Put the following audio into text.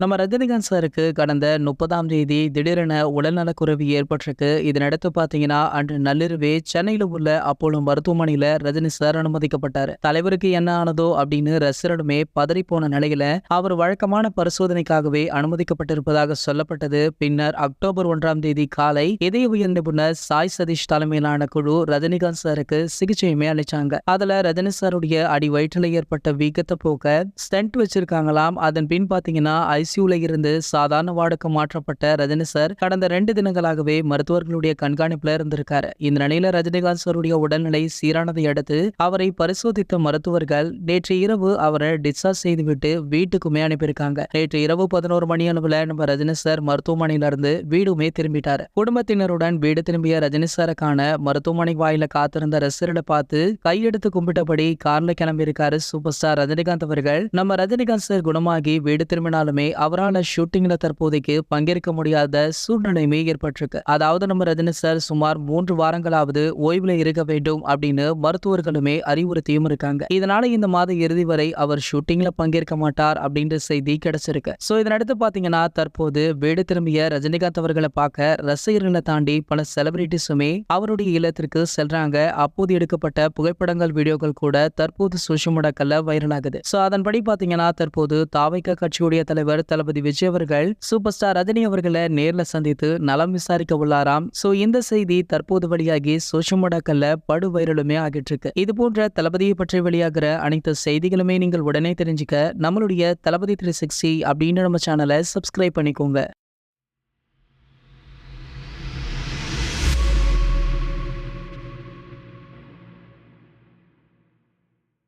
நம்ம ரஜினிகாந்த் சாருக்கு கடந்த முப்பதாம் தேதி திடீரென உடல்நலக்குறைவு ஏற்பட்டிருக்கு. இதனடுத்து பார்த்தீங்கன்னா அன்று நள்ளிரவே சென்னையில் உள்ள அப்போலோ மருத்துவமனையில ரஜினி சார் அனுமதிக்கப்பட்டார். தலைவருக்கு என்ன ஆனதோ அப்படின்னு ரசிகரிடமே பதறிப்போன நிலையில அவர் வழக்கமான பரிசோதனைக்காகவே அனுமதிக்கப்பட்டிருப்பதாக சொல்லப்பட்டது. பின்னர் அக்டோபர் ஒன்றாம் தேதி காலை இதய உயர் நிபுணர் சாய் சதீஷ் தலைமையிலான குழு ரஜினிகாந்த் சாருக்கு சிகிச்சையுமே அளிச்சாங்க. அதுல ரஜினி சாருடைய அடி வயிற்றில் ஏற்பட்ட வீக்கத்தை போக்க ஸ்டென்ட் வச்சிருக்காங்களாம். அதன் பின் பார்த்தீங்கன்னா ஐசியூல இருந்து சாதாரண வார்டுக்கு மாற்றப்பட்ட ரஜினி சார் கடந்த ரெண்டு தினங்களாகவே மருத்துவர்களுடைய கண்காணிப்புல இருந்திருக்காரு. இந்த நிலையில ரஜினிகாந்த் சாருடைய உடல்நிலை சீரானதை அடுத்து அவரை பரிசோதித்த மருத்துவர்கள் நேற்று இரவு அவரை டிஸ்சார்ஜ் செய்துவிட்டு வீட்டுக்குமே அனுப்பியிருக்காங்க. நேற்று இரவு பதினோரு மணி அளவுல நம்ம ரஜினி சார் மருத்துவமனையில இருந்து வீடுமே திரும்பிட்டாரு. குடும்பத்தினருடன் வீடு திரும்பிய ரஜினி சாரை காண மருத்துவமனை வாயில காத்திருந்த ரசிகர்களை பார்த்து கையெடுத்து கும்பிட்டபடி கார்ல கிளம்பியிருக்காரு சூப்பர் ஸ்டார் ரஜினிகாந்த் அவர்கள். நம்ம ரஜினிகாந்த் சார் குணமாகி வீடு திரும்பினாலுமே அவரால் ஷூட்டிங்ல தற்போதைக்கு பங்கேற்க முடியாத சூழ்நிலையுமே ஏற்பட்டிருக்கு. அதாவது நம்ம ரஜினி சார் சுமார் மூன்று வாரங்களாவது ஓய்வுல இருக்க வேண்டும் அப்படின்னு மருத்துவர்களுமே அறிவுறுத்தியும் இருக்காங்க. இதனால இந்த மாத இறுதி வரை அவர் ஷூட்டிங்ல பங்கேற்க மாட்டார் அப்படின்ற செய்தி கிடைச்சிருக்கு. சோ இதனடுத்து பாத்தீங்கன்னா தற்போது வீடு திரும்பிய ரஜினிகாந்த் அவர்களை பார்க்க ரசிகர்களை தாண்டி பல செலிபிரிட்டிஸுமே அவருடைய இல்லத்திற்கு செல்றாங்க. அப்போது எடுக்கப்பட்ட புகைப்படங்கள் வீடியோக்கள் கூட தற்போது சோஷியல் மீடியாக்கள்ல வைரல் ஆகுது. சோ அதன்படி பாத்தீங்கன்னா தற்போது தாவைக்க கட்சியுடைய தலைவர் தளபதி விஜய் அவர்கள் சூப்பர் ஸ்டார் ரஜினி அவர்களை நேர்ல சந்தித்து நலம் விசாரிக்க உள்ளாராம். சோ இந்த செய்தி தற்போது வெளியாகி சோஷியல் மீடியாக்கள்ல படு வைரலுமே ஆகிட்டு இருக்கு. இது போன்ற தளபதியை பற்றி வெளியாகிற அனைத்து செய்திகளுமே நீங்கள் உடனே தெரிஞ்சுக்க நம்மளுடைய தளபதி த்ரீ சிக்ஸ்டி அப்படின்ற நம்ம சேனலை சப்ஸ்கிரைப் பண்ணிக்கோங்க.